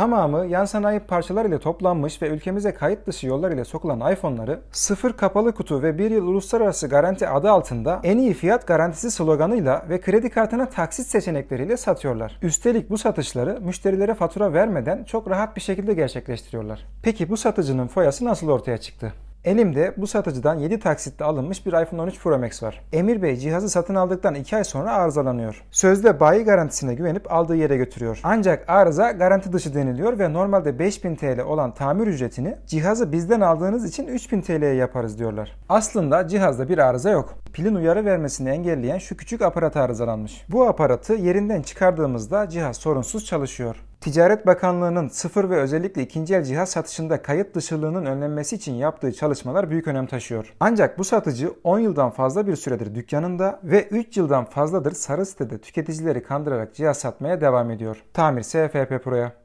Tamamı yan sanayi parçalar ile toplanmış ve ülkemize kayıt dışı yollar ile sokulan iPhone'ları sıfır kapalı kutu ve bir yıl uluslararası garanti adı altında en iyi fiyat garantisi sloganıyla ve kredi kartına taksit seçenekleriyle satıyorlar. Üstelik bu satışları müşterilere fatura vermeden çok rahat bir şekilde gerçekleştiriyorlar. Peki bu satıcının foyası nasıl ortaya çıktı? Elimde bu satıcıdan 7 taksitle alınmış bir iPhone 13 Pro Max var. Emir Bey cihazı satın aldıktan 2 ay sonra arızalanıyor. Sözde bayi garantisine güvenip aldığı yere götürüyor. Ancak arıza garanti dışı deniliyor ve normalde 5000 TL olan tamir ücretini cihazı bizden aldığınız için 3000 TL'ye yaparız diyorlar. Aslında cihazda bir arıza yok. Pilin uyarı vermesini engelleyen şu küçük aparat arızalanmış. Bu aparatı yerinden çıkardığımızda cihaz sorunsuz çalışıyor. Ticaret Bakanlığı'nın sıfır ve özellikle ikinci el cihaz satışında kayıt dışılığının önlenmesi için yaptığı çalışmalar büyük önem taşıyor. Ancak bu satıcı 10 yıldan fazla bir süredir dükkanında ve 3 yıldan fazladır sarı sitede tüketicileri kandırarak cihaz satmaya devam ediyor. Tamir SFP Pro'ya.